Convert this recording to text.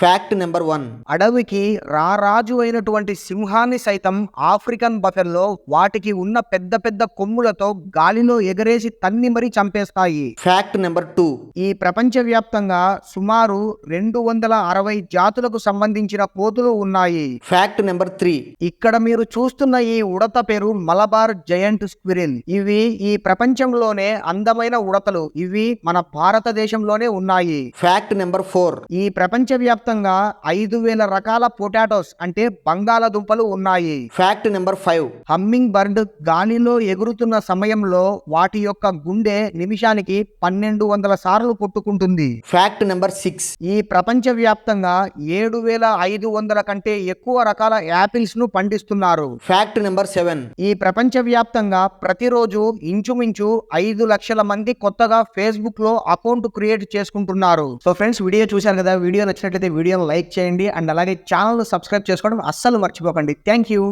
Fact number one అడవికి రారాజు అయినటువంటి సింహాన్ని సైతం ఆఫ్రికన్ బఫెల్లో వాటికి ఉన్న పెద్ద పెద్ద కొమ్ములతో గాలిలో ఎగరేసి తన్ని మరీ చంపేస్తాయి. ఫ్యాక్ట్ నెంబర్ టూ ఈ ప్రపంచవ్యాప్తంగా సుమారు రెండు వందల అరవై జాతులకు సంబంధించిన కోతులు ఉన్నాయి. ఫ్యాక్ట్ నెంబర్ త్రీ ఇక్కడ మీరు చూస్తున్న ఈ ఉడత పేరు మలబార్ జయంట్ స్క్విరిల్. ఇవి ఈ ప్రపంచంలోనే అందమైన ఉడతలు. ఇవి మన భారతదేశంలోనే ఉన్నాయి. ఫ్యాక్ట్ నెంబర్ ఫోర్ ఈ ప్రపంచవ్యాప్తంగా ఐదు వేల రకాల పొటాటోస్ అంటే బంగాళదుంపలు ఉన్నాయి. Fact number five humming bird గాలిలో ఎగురుతున్న సమయంలో వాటి యొక్క గుండె నిమిషానికి పన్నెండు వందల సార్లు కొట్టుకుంటుంది. ఫ్యాక్ట్ నెంబర్ సిక్స్ ఈ ప్రపంచవ్యాప్తంగా ఏడు వేల ఐదు వందల కంటే ఎక్కువ రకాల యాపిల్స్ను పండిస్తున్నారు. ఫ్యాక్ట్ నెంబర్ సెవెన్ ఈ ప్రపంచవ్యాప్తంగా ప్రతిరోజు ఇంచుమించు ఐదు లక్షల మంది కొత్తగా ఫేస్బుక్లో అకౌంట్ క్రియేట్ చేసుకుంటున్నారు. సో ఫ్రెండ్స్ వీడియో చూశారు కదా వీడియో నచ్చినట్లయితే వీడియోని లైక్ చేయండి అండ్ అలాగే ఛానల్ సబ్స్క్రైబ్ చేసుకోవడం అస్సలు మర్చిపోకండి. Thank you.